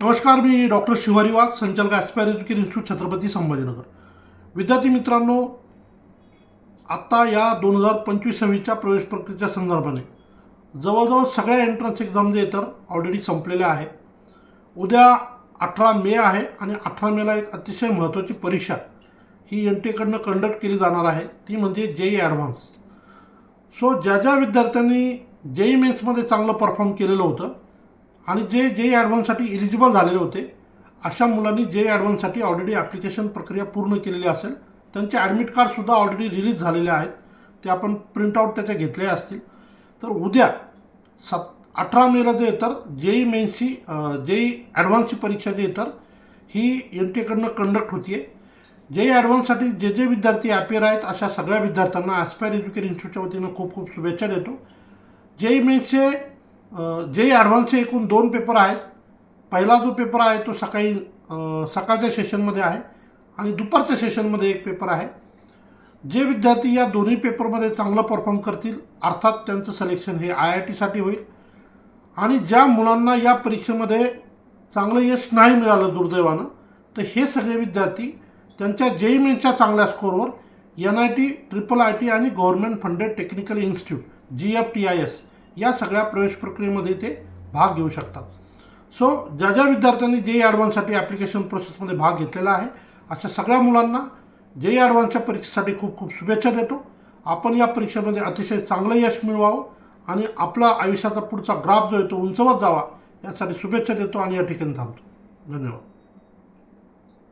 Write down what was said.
नमस्कार मी डॉक्टर शिवारी वाघ संचालक aspire education institute Chhatrapati Sambhajinagar. विद्यार्थी मित्रांनो आत्ता या दोन हजार पंचवीस सव्वीसच्या प्रवेश प्रक्रियेच्या संदर्भाने जवळजवळ सगळ्या एंट्रन्स एक्झाम जे तर ऑलरेडी संपलेल्या आहे. उद्या अठरा मे आहे आणि अठरा मेला एक अतिशय महत्त्वाची परीक्षा ही एन टीकडनं कंडक्ट केली जाणार आहे. ती म्हणजे जेई ॲडव्हान्स सो ज्या ज्या विद्यार्थ्यांनी जेई मेन्समध्ये चांगलं परफॉर्म केलेलं होतं आणि जे जे ॲडव्हान्ससाठी इलिजिबल झालेले होते अशा मुलांनी जे ॲडव्हान्ससाठी ऑलरेडी ॲप्लिकेशन प्रक्रिया पूर्ण केलेली असेल त्यांचे ॲडमिट कार्डसुद्धा ऑलरेडी रिलीज झालेले आहेत. ते आपण प्रिंटआउट त्याच्या घेतले असतील. तर उद्या सत अठरा मेला जे तर जेई मेन्सची जेई ॲडव्हान्सची परीक्षा जे तर ही एन टीकडनं कंडक्ट होती आहे जेई ॲडव्हान्ससाठी जे जे विद्यार्थी ॲपियर आहेत अशा सगळ्या विद्यार्थ्यांना ॲस्पायर एज्युकेशन इन्स्टिट्यूटच्या वतीनं खूप खूप शुभेच्छा देतो. जेई मेन्सचे जे ॲडव्हान्सचे एकूण दोन पेपर आहेत पहिला जो पेपर आहे तो सकाळी सकाळच्या सेशनमध्ये आहे आणि दुपारच्या सेशनमध्ये एक पेपर आहे. जे विद्यार्थी या दोन्ही पेपरमध्ये चांगलं परफॉर्म करतील अर्थात त्यांचं सिलेक्शन हे आय आय टीसाठी होईल. आणि ज्या मुलांना या परीक्षेमध्ये चांगलं यश नाही मिळालं दुर्दैवानं तर हे सगळे विद्यार्थी त्यांच्या जेई मेनच्या चांगल्या स्कोरवर N I T triple I T आणि government funded technical institute G F T I S या सगळ्या प्रवेश प्रक्रियेमध्ये ते भाग घेऊ शकतात. सो ज्या ज्या विद्यार्थ्यांनी जे ॲडव्हान्ससाठी ॲप्लिकेशन प्रोसेसमध्ये भाग घेतलेला आहे अशा सगळ्या मुलांना जे ॲडव्हान्सच्या परीक्षेसाठी खूप खूप शुभेच्छा देतो. आपण या परीक्षेमध्ये अतिशय चांगलं यश मिळवावं आणि आपला आयुष्याचा पुढचा ग्राफ जो आहे तो उंचवत जावा यासाठी शुभेच्छा देतो आणि या ठिकाणी थांबतो. धन्यवाद.